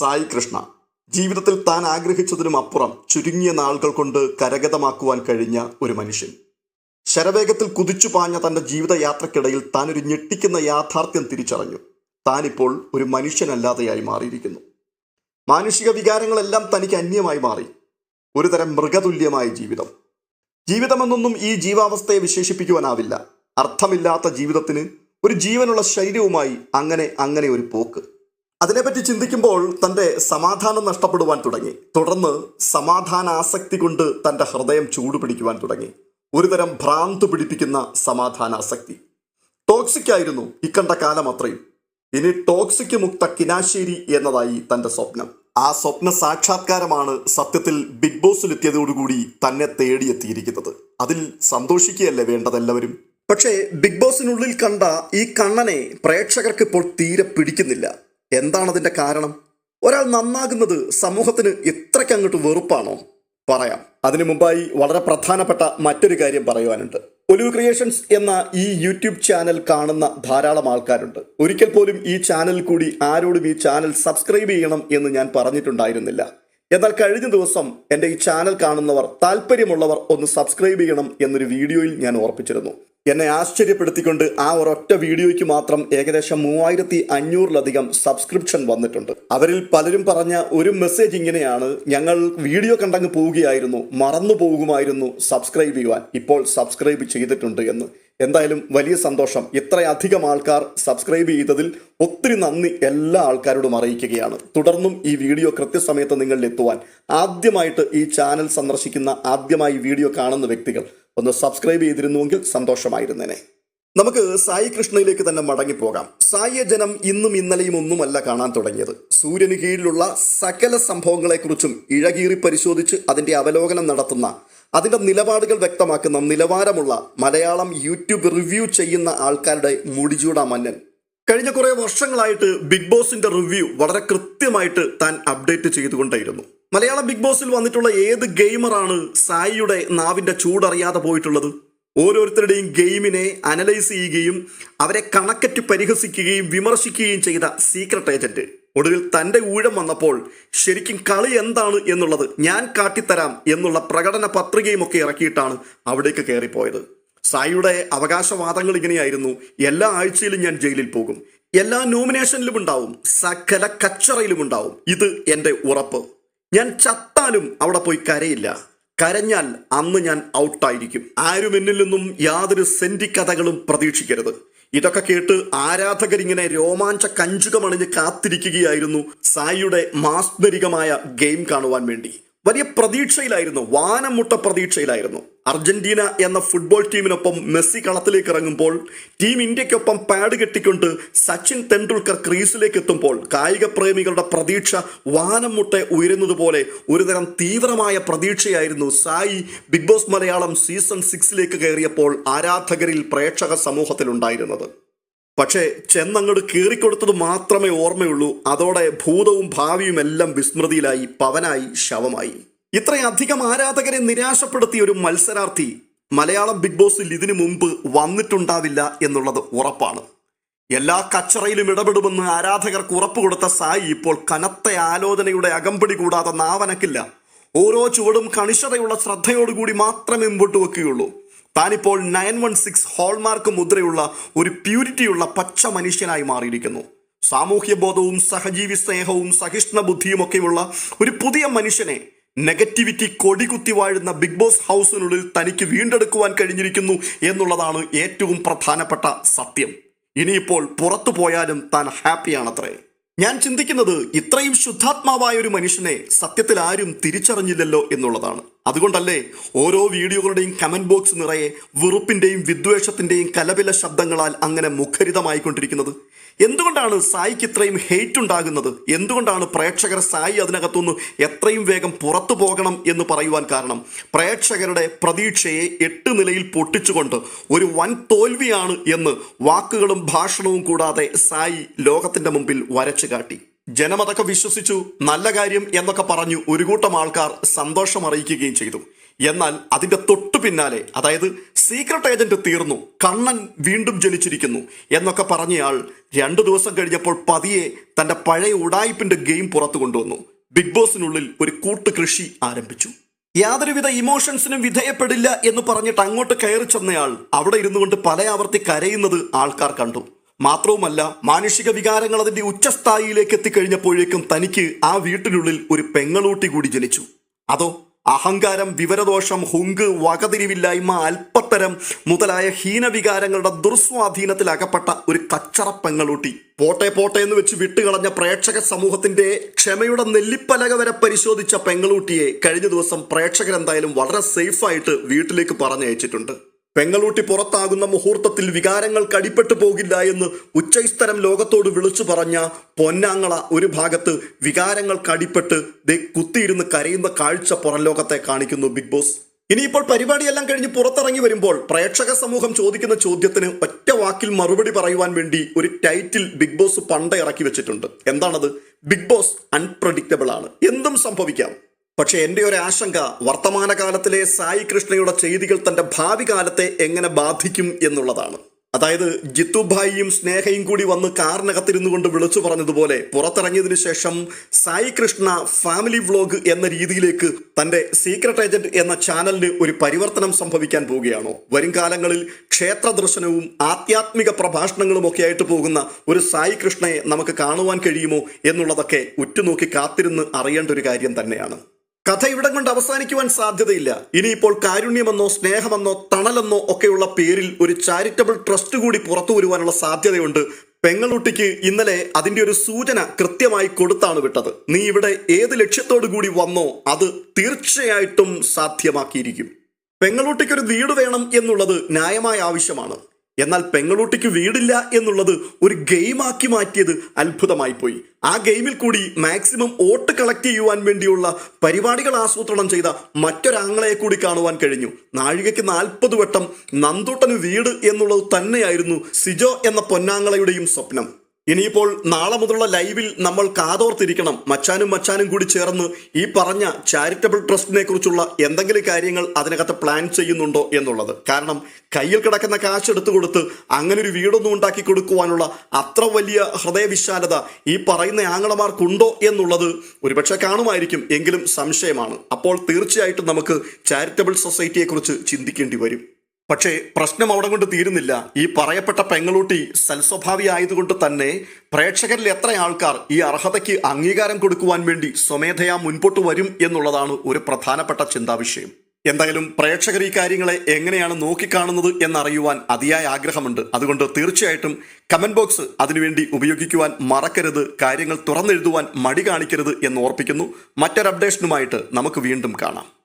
സായി കൃഷ്ണ. ജീവിതത്തിൽ താൻ ആഗ്രഹിച്ചതിനും അപ്പുറം ചുരുങ്ങിയ നാളുകൾ കൊണ്ട് കരഗതമാക്കുവാൻ കഴിഞ്ഞ ഒരു മനുഷ്യൻ. ശരവേഗത്തിൽ കുതിച്ചു പാഞ്ഞ തന്റെ ജീവിതയാത്രക്കിടയിൽ താൻ ഒരു ഞെട്ടിക്കുന്ന യാഥാർത്ഥ്യം തിരിച്ചറിഞ്ഞു. താനിപ്പോൾ ഒരു മനുഷ്യനല്ലാതെയായി മാറിയിരിക്കുന്നു. മാനുഷിക വികാരങ്ങളെല്ലാം തനിക്ക് അന്യമായി മാറി. ഒരുതരം മൃഗതുല്യമായ ജീവിതം. ജീവിതമെന്നൊന്നും ഈ ജീവാവസ്ഥയെ വിശേഷിപ്പിക്കുവാനാവില്ല. അർത്ഥമില്ലാത്ത ജീവിതത്തിന് ഒരു ജീവനുള്ള ശരീരവുമായി അങ്ങനെ അങ്ങനെ ഒരു പോക്ക്. അതിനെപ്പറ്റി ചിന്തിക്കുമ്പോൾ തന്റെ സമാധാനം നഷ്ടപ്പെടുവാൻ തുടങ്ങി. തുടർന്ന് സമാധാനാസക്തി കൊണ്ട് തന്റെ ഹൃദയം ചൂടുപിടിക്കുവാൻ തുടങ്ങി. ഒരുതരം ഭ്രാന്ത് പിടിപ്പിക്കുന്ന സമാധാനാസക്തി. ടോക്സിക് ആയിരുന്നു ഇക്കണ്ട കാലം അത്രയും. ഇനി ടോക്സിക് മുക്ത കിനാശേരി എന്നതായി തന്റെ സ്വപ്നം. ആ സ്വപ്ന സാക്ഷാത്കാരമാണ് സത്യത്തിൽ ബിഗ് ബോസിലെത്തിയതോടുകൂടി തന്നെ തേടിയെത്തിയിരിക്കുന്നത്. അതിൽ സന്തോഷിക്കുകയല്ലേ വേണ്ടതെല്ലാവരും? പക്ഷേ ബിഗ് ബോസിനുള്ളിൽ കണ്ട ഈ കണ്ണനെ പ്രേക്ഷകർക്ക് ഇപ്പോൾ തീരെ പിടിക്കുന്നില്ല. എന്താണതിന്റെ കാരണം? ഒരാൾ നന്നാകുന്നത് സമൂഹത്തിന് ഇത്രയ്ക്ക് അങ്ങോട്ട് വെറുപ്പാണോ? പറയാം. അതിനു മുമ്പായി വളരെ പ്രധാനപ്പെട്ട മറ്റൊരു കാര്യം പറയുവാനുണ്ട്. ഒലിവ് ക്രിയേഷൻസ് എന്ന ഈ യൂട്യൂബ് ചാനൽ കാണുന്ന ധാരാളം ആൾക്കാരുണ്ട്. ഒരിക്കൽ പോലും ഈ ചാനൽ കൂടി ആരോടും ഈ ചാനൽ സബ്സ്ക്രൈബ് ചെയ്യണം എന്ന് ഞാൻ പറഞ്ഞിട്ടുണ്ടായിരുന്നില്ല. എന്നാൽ കഴിഞ്ഞ ദിവസം എന്റെ ഈ ചാനൽ കാണുന്നവർ താല്പര്യമുള്ളവർ ഒന്ന് സബ്സ്ക്രൈബ് ചെയ്യണം എന്നൊരു വീഡിയോയിൽ ഞാൻ ഓർപ്പിച്ചിരുന്നു. എന്നെ ആശ്ചര്യപ്പെടുത്തിക്കൊണ്ട് ആ ഒരൊറ്റ വീഡിയോയ്ക്ക് മാത്രം ഏകദേശം മൂവായിരത്തി അഞ്ഞൂറിലധികം സബ്സ്ക്രിപ്ഷൻ വന്നിട്ടുണ്ട്. അവരിൽ പലരും പറഞ്ഞ ഒരു മെസ്സേജ് ഇങ്ങനെയാണ്. ഞങ്ങൾ വീഡിയോ കണ്ടങ്ങ് പോവുകയായിരുന്നു. മറന്നു പോകുമായിരുന്നു സബ്സ്ക്രൈബ് ചെയ്യുവാൻ. ഇപ്പോൾ സബ്സ്ക്രൈബ് ചെയ്തിട്ടുണ്ട് എന്ന്. എന്തായാലും വലിയ സന്തോഷം. ഇത്രയധികം ആൾക്കാർ സബ്സ്ക്രൈബ് ചെയ്തതിൽ ഒത്തിരി നന്ദി എല്ലാ ആൾക്കാരോടും അറിയിക്കുകയാണ്. തുടർന്നും ഈ വീഡിയോ കൃത്യസമയത്ത് നിങ്ങളിൽ എത്തുവാൻ ആദ്യമായിട്ട് ഈ ചാനൽ സന്ദർശിക്കുന്ന ആദ്യമായി വീഡിയോ കാണുന്ന വ്യക്തികൾ ഒന്ന് സബ്സ്ക്രൈബ് ചെയ്തിരുന്നുവെങ്കിൽ സന്തോഷമായിരുന്നേനെ. നമുക്ക് സായി കൃഷ്ണയിലേക്ക് തന്നെ മടങ്ങിപ്പോകാം. സായിയ ജനം ഇന്നും ഇന്നലെയും ഒന്നുമല്ല കാണാൻ തുടങ്ങിയത്. സൂര്യന് കീഴിലുള്ള സകല സംഭവങ്ങളെക്കുറിച്ചും ഇഴകീറി പരിശോധിച്ച് അതിന്റെ അവലോകനം നടത്തുന്ന അതിന്റെ നിലപാടുകൾ വ്യക്തമാക്കുന്ന നിലവാരമുള്ള മലയാളം യൂട്യൂബ് റിവ്യൂ ചെയ്യുന്ന ആൾക്കാരുടെ മുടിചൂടാ മന്നൻ. കഴിഞ്ഞ കുറേ വർഷങ്ങളായിട്ട് ബിഗ് ബോസിന്റെ റിവ്യൂ വളരെ കൃത്യമായിട്ട് താൻ അപ്ഡേറ്റ് ചെയ്തുകൊണ്ടേയിരുന്നു. മലയാളം ബിഗ് ബോസിൽ വന്നിട്ടുള്ള ഏത് ഗെയിമറാണ് സായിയുടെ നാവിന്റെ ചൂടറിയാതെ പോയിട്ടുള്ളത്? ഓരോരുത്തരുടെയും ഗെയിമിനെ അനലൈസ് ചെയ്യുകയും അവരെ കണക്കറ്റ് പരിഹസിക്കുകയും വിമർശിക്കുകയും ചെയ്ത സീക്രട്ട് ഏജന്റ് ഒടുവിൽ തന്റെ ഊഴം വന്നപ്പോൾ ശരിക്കും കളി എന്താണ് എന്നുള്ളത് ഞാൻ കാട്ടിത്തരാം എന്നുള്ള പ്രകടന പത്രികയും ഒക്കെ ഇറക്കിയിട്ടാണ് അവിടേക്ക് കയറിപ്പോയത്. സായിയുടെ അവകാശവാദങ്ങൾ ഇങ്ങനെയായിരുന്നു. എല്ലാ ആഴ്ചയിലും ഞാൻ ജയിലിൽ പോകും. എല്ലാ നോമിനേഷനിലും ഉണ്ടാവും. സകല കച്ചറയിലും ഉണ്ടാവും. ഇത് എന്റെ ഉറപ്പ്. ഞാൻ ചത്താലും അവിടെ പോയി കരയില്ല. കരഞ്ഞാൽ അന്ന് ഞാൻ ഔട്ടായിരിക്കും. ആരും എന്നിൽ നിന്നും യാതൊരു സെന്റി കഥകളും പ്രതീക്ഷിക്കരുത്. ഇതൊക്കെ കേട്ട് ആരാധകരിങ്ങനെ രോമാഞ്ച കഞ്ചുകമണിഞ്ഞ് കാത്തിരിക്കുകയായിരുന്നു സായിയുടെ മാസ്മരികമായ ഗെയിം കാണുവാൻ വേണ്ടി. വലിയ പ്രതീക്ഷയിലായിരുന്നു വാനമുട്ട പ്രതീക്ഷയിലായിരുന്നു. അർജന്റീന എന്ന ഫുട്ബോൾ ടീമിനൊപ്പം മെസ്സി കളത്തിലേക്ക് ഇറങ്ങുമ്പോൾ ടീം ഇന്ത്യക്കൊപ്പം പാഡ് കെട്ടിക്കൊണ്ട് സച്ചിൻ തെണ്ടുൽക്കർ ക്രീസിലേക്ക് എത്തുമ്പോൾ കായിക പ്രേമികളുടെ പ്രതീക്ഷ വാനമുട്ട ഉയരുന്നതുപോലെ ഒരുതരം തീവ്രമായ പ്രതീക്ഷയായിരുന്നു Sai big boss Malayalam season സിക്സിലേക്ക് കയറിയപ്പോൾ ആരാധകരിൽ പ്രേക്ഷക സമൂഹത്തിലുണ്ടായിരുന്നത്. പക്ഷേ ചെന്നങ്ങോട്ട് കീറിക്കൊടുത്തത് മാത്രമേ ഓർമ്മയുള്ളൂ. അതോടെ ഭൂതവും ഭാവിയും എല്ലാം വിസ്മൃതിയിലായി പവനായി ശവമായി. ഇത്രയധികം ആരാധകരെ നിരാശപ്പെടുത്തിയ ഒരു മത്സരാർത്ഥി മലയാളം ബിഗ് ബോസിൽ ഇതിനു മുമ്പ് വന്നിട്ടുണ്ടാവില്ല എന്നുള്ളത് ഉറപ്പാണ്. എല്ലാ കച്ചറയിലും ഇടപെടുമെന്ന് ആരാധകർക്ക് ഉറപ്പ് കൊടുത്ത സായി ഇപ്പോൾ കനത്ത ആലോചനയുടെ അകമ്പടി കൂടാതെ നാവനക്കില്ല. ഓരോ ചുവടും കണിശതയുള്ള ശ്രദ്ധയോടുകൂടി മാത്രമേ മുമ്പോട്ട് വെക്കുകയുള്ളൂ. താനിപ്പോൾ നയൻ വൺ സിക്സ് ഹോൾമാർക്ക് മുദ്രയുള്ള ഒരു പ്യൂരിറ്റിയുള്ള പച്ച മനുഷ്യനായി മാറിയിരിക്കുന്നു. സാമൂഹ്യ ബോധവും സഹജീവി സ്നേഹവും സഹിഷ്ണു ബുദ്ധിയുമൊക്കെയുള്ള ഒരു പുതിയ മനുഷ്യനെ നെഗറ്റിവിറ്റി കൊടികുത്തി വാഴുന്ന ബിഗ് ബോസ് ഹൗസിനുള്ളിൽ തനിക്ക് വീണ്ടെടുക്കുവാൻ കഴിഞ്ഞിരിക്കുന്നു എന്നുള്ളതാണ് ഏറ്റവും പ്രധാനപ്പെട്ട സത്യം. ഇനിയിപ്പോൾ പുറത്തു പോയാലും താൻ ഹാപ്പിയാണത്രേ. ഞാൻ ചിന്തിക്കുന്നത് ഇത്രയും ശുദ്ധാത്മാവായ ഒരു മനുഷ്യനെ സത്യത്തിൽ ആരും തിരിച്ചറിഞ്ഞില്ലല്ലോ എന്നുള്ളതാണ്. അതുകൊണ്ടല്ലേ ഓരോ വീഡിയോകളുടെയും കമന്റ് ബോക്സ് നിറയെ വെറുപ്പിന്റെയും വിദ്വേഷത്തിന്റെയും കലപില ശബ്ദങ്ങളാൽ അങ്ങനെ മുഖരിതമായിക്കൊണ്ടിരിക്കുന്നത്? എന്തുകൊണ്ടാണ് സായിക്ക് ഇത്രയും ഹെയ്റ്റ് ഉണ്ടാകുന്നത്? എന്തുകൊണ്ടാണ് പ്രേക്ഷകർ സായി അതിനകത്തുനിന്ന് എത്രയും വേഗം പുറത്തു പോകണം എന്ന് പറയുവാൻ കാരണം? പ്രേക്ഷകരുടെ പ്രതീക്ഷയെ എട്ട് നിലയിൽ പൊട്ടിച്ചുകൊണ്ട് ഒരു വൻ തോൽവിയാണ് എന്ന് വാക്കുകളും ഭാഷണവും കൂടാതെ സായി ലോകത്തിന്റെ മുമ്പിൽ വരച്ചു കാട്ടി ജനമതൊക്കെ വിശ്വസിച്ചു നല്ല കാര്യം എന്നൊക്കെ പറഞ്ഞു ഒരു കൂട്ടം ആൾക്കാർ സന്തോഷം അറിയിക്കുകയും ചെയ്തു. എന്നാൽ അതിന്റെ തൊട്ടു പിന്നാലെ അതായത് സീക്രട്ട് ഏജന്റ് തീർന്നു കണ്ണൻ വീണ്ടും ജനിച്ചിരിക്കുന്നു എന്നൊക്കെ പറഞ്ഞയാൾ രണ്ടു ദിവസം കഴിഞ്ഞപ്പോൾ പതിയെ തന്റെ പഴയ ഉടായിപ്പിന്റെ ഗെയിം പുറത്തു കൊണ്ടുവന്നു. ബിഗ് ബോസിനുള്ളിൽ ഒരു കൂട്ടുകൃഷി ആരംഭിച്ചു. യാതൊരുവിധ ഇമോഷൻസിനും വിധേയപ്പെടില്ല എന്ന് പറഞ്ഞിട്ട് അങ്ങോട്ട് കയറി ചെന്നയാൾ അവിടെ ഇരുന്നുകൊണ്ട് പല ആവർത്തി കരയുന്നത് ആൾക്കാർ കണ്ടു. മാത്രവുമല്ല മാനുഷിക വികാരങ്ങൾ അതിന്റെ ഉച്ചസ്ഥായിയിലേക്ക് എത്തിക്കഴിഞ്ഞപ്പോഴേക്കും തനിക്ക് ആ വീട്ടിനുള്ളിൽ ഒരു പെങ്ങളൂട്ടി കൂടി ജനിച്ചു. അതോ അഹങ്കാരം വിവരദോഷം ഹുങ്ക് വകതിരിവില്ലായ്മ അല്പത്തരം മുതലായ ഹീനവികാരങ്ങളുടെ ദുർസ്വാധീനത്തിൽ അകപ്പെട്ട ഒരു കച്ചറ പെങ്ങളൂട്ടി. പോട്ടെ പോട്ടെ എന്ന് വെച്ച് വിട്ടുകളഞ്ഞ പ്രേക്ഷക സമൂഹത്തിന്റെ ക്ഷമയുടെ നെല്ലിപ്പലക വരെ പരിശോധിച്ച പെങ്ങളൂട്ടിയെ കഴിഞ്ഞ ദിവസം പ്രേക്ഷകരെന്തായാലും വളരെ സേഫായിട്ട് വീട്ടിലേക്ക് പറഞ്ഞയച്ചിട്ടുണ്ട്. പെങ്ങളൂട്ടി പുറത്താകുന്ന മുഹൂർത്തത്തിൽ വികാരങ്ങൾ കടിപ്പെട്ടു പോകില്ല എന്ന് ഉച്ചൈസ്തരം ലോകത്തോട് വിളിച്ചു പറഞ്ഞ പൊന്നാങ്ങള ഒരു ഭാഗത്ത് വികാരങ്ങൾ കടിപ്പെട്ട് ദേ കുത്തിയിരുന്ന് കരയുന്ന കാഴ്ച പുറം ലോകത്തെ കാണിക്കുന്നു ബിഗ് ബോസ്. ഇനിയിപ്പോൾ പരിപാടിയെല്ലാം കഴിഞ്ഞ് പുറത്തിറങ്ങി വരുമ്പോൾ പ്രേക്ഷക സമൂഹം ചോദിക്കുന്ന ചോദ്യത്തിന് ഒറ്റ വാക്കിൽ മറുപടി പറയുവാൻ വേണ്ടി ഒരു ടൈറ്റിൽ ബിഗ് ബോസ് പണ്ട് ഇറക്കി വെച്ചിട്ടുണ്ട്. എന്താണത്? ബിഗ് ബോസ് അൺപ്രഡിക്റ്റബിൾ ആണ്. എന്തും സംഭവിക്കാം. പക്ഷെ എന്റെ ഒരു ആശങ്ക വർത്തമാനകാലത്തിലെ സായി കൃഷ്ണയുടെ ചെയ്തികൾ തന്റെ ഭാവി കാലത്തെ എങ്ങനെ ബാധിക്കും എന്നുള്ളതാണ്. അതായത് ജിത്തുഭായിയും സ്നേഹയും കൂടി വന്ന് കാറിനകത്തിരുന്നു കൊണ്ട് വിളിച്ചു പറഞ്ഞതുപോലെ പുറത്തിറങ്ങിയതിനു ശേഷം സായി കൃഷ്ണ ഫാമിലി വ്ലോഗ് എന്ന രീതിയിലേക്ക് തന്റെ സീക്രട്ട് ഏജന്റ് എന്ന ചാനലിന് ഒരു പരിവർത്തനം സംഭവിക്കാൻ പോവുകയാണോ. വരും കാലങ്ങളിൽ ക്ഷേത്ര ദർശനവും ആധ്യാത്മിക പ്രഭാഷണങ്ങളും ഒക്കെ ആയിട്ട് പോകുന്ന ഒരു സായി കൃഷ്ണയെ നമുക്ക് കാണുവാൻ കഴിയുമോ എന്നുള്ളതൊക്കെ ഉറ്റുനോക്കി കാത്തിരുന്ന് അറിയേണ്ട ഒരു കാര്യം തന്നെയാണ്. കഥ ഇവിടം കൊണ്ട് അവസാനിക്കുവാൻ സാധ്യതയില്ല. ഇനിയിപ്പോൾ കാരുണ്യമെന്നോ സ്നേഹമെന്നോ തണലെന്നോ ഒക്കെയുള്ള പേരിൽ ഒരു ചാരിറ്റബിൾ ട്രസ്റ്റ് കൂടി പുറത്തു വരുവാനുള്ള സാധ്യതയുണ്ട്. പെങ്ങളുട്ടിക്ക് ഇന്നലെ അതിന്റെ ഒരു സൂചന കൃത്യമായി കൊടുത്താണ് വിട്ടത്. നീ ഇവിടെ ഏത് ലക്ഷ്യത്തോടു കൂടി വന്നോ അത് തീർച്ചയായിട്ടും സാധ്യമാക്കിയിരിക്കും. പെങ്ങളുട്ടിക്ക് ഒരു വീട് വേണം എന്നുള്ളത് ന്യായമായ ആവശ്യമാണ്. എന്നാൽ പെങ്ങളൂട്ടിക്ക് വീടില്ല എന്നുള്ളത് ഒരു ഗെയിമാക്കി മാറ്റിയത് അത്ഭുതമായി പോയി ആ ഗെയിമിൽ കൂടി മാക്സിമം വോട്ട് കളക്ട് ചെയ്യുവാൻ വേണ്ടിയുള്ള പരിപാടികൾ ആസൂത്രണം ചെയ്ത മറ്റൊരാങ്ങളെ കൂടി കാണുവാൻ കഴിഞ്ഞു. നാഴികയ്ക്ക് നാൽപ്പത് വട്ടം നന്തൂട്ടന് വീട് എന്നുള്ളത് തന്നെയായിരുന്നു സിജോ എന്ന പൊന്നാങ്ങളയുടെയും സ്വപ്നം. ഇനിയിപ്പോൾ നാളെ മുതലുള്ള ലൈവിൽ നമ്മൾ കാതോർത്തിരിക്കണം. മച്ചാനും മച്ചാനും കൂടി ചേർന്ന് ഈ പറഞ്ഞ ചാരിറ്റബിൾ ട്രസ്റ്റിനെ കുറിച്ചുള്ള എന്തെങ്കിലും കാര്യങ്ങൾ അതിനകത്ത് പ്ലാൻ ചെയ്യുന്നുണ്ടോ എന്നുള്ളത്. കാരണം കയ്യിൽ കിടക്കുന്ന കാശ് എടുത്തു കൊടുത്ത് അങ്ങനെ ഒരു വീടൊന്നും ഉണ്ടാക്കി കൊടുക്കുവാനുള്ള അത്ര വലിയ ഹൃദയവിശാലത ഈ പറയുന്ന ആങ്ങളമാർക്കുണ്ടോ എന്നുള്ളത് ഒരുപക്ഷെ കാണുമായിരിക്കും. എങ്കിലും സംശയമാണ്. അപ്പോൾ തീർച്ചയായിട്ടും നമുക്ക് ചാരിറ്റബിൾ സൊസൈറ്റിയെക്കുറിച്ച് ചിന്തിക്കേണ്ടി വരും. പക്ഷേ പ്രശ്നം അവിടെ കൊണ്ട് തീരുന്നില്ല. ഈ പറയപ്പെട്ട പെങ്ങളൂട്ടി സൽസ്വഭാവി ആയതുകൊണ്ട് തന്നെ പ്രേക്ഷകരിൽ എത്ര ആൾക്കാർ ഈ അർഹതയ്ക്ക് അംഗീകാരം കൊടുക്കുവാൻ വേണ്ടി സ്വമേധയാ മുൻപോട്ട് വരും എന്നുള്ളതാണ് ഒരു പ്രധാനപ്പെട്ട ചിന്താവിഷയം. എന്തായാലും പ്രേക്ഷകർ ഈ കാര്യങ്ങളെ എങ്ങനെയാണ് നോക്കിക്കാണുന്നത് എന്നറിയുവാൻ അതിയായ ആഗ്രഹമുണ്ട്. അതുകൊണ്ട് തീർച്ചയായിട്ടും കമന്റ് ബോക്സ് അതിനുവേണ്ടി ഉപയോഗിക്കുവാൻ മറക്കരുത് കാര്യങ്ങൾ തുറന്നെഴുതുവാൻ മടി കാണിക്കരുത് എന്ന് ഓർപ്പിക്കുന്നു. മറ്റൊരു അപ്ഡേഷനുമായിട്ട് നമുക്ക് വീണ്ടും കാണാം.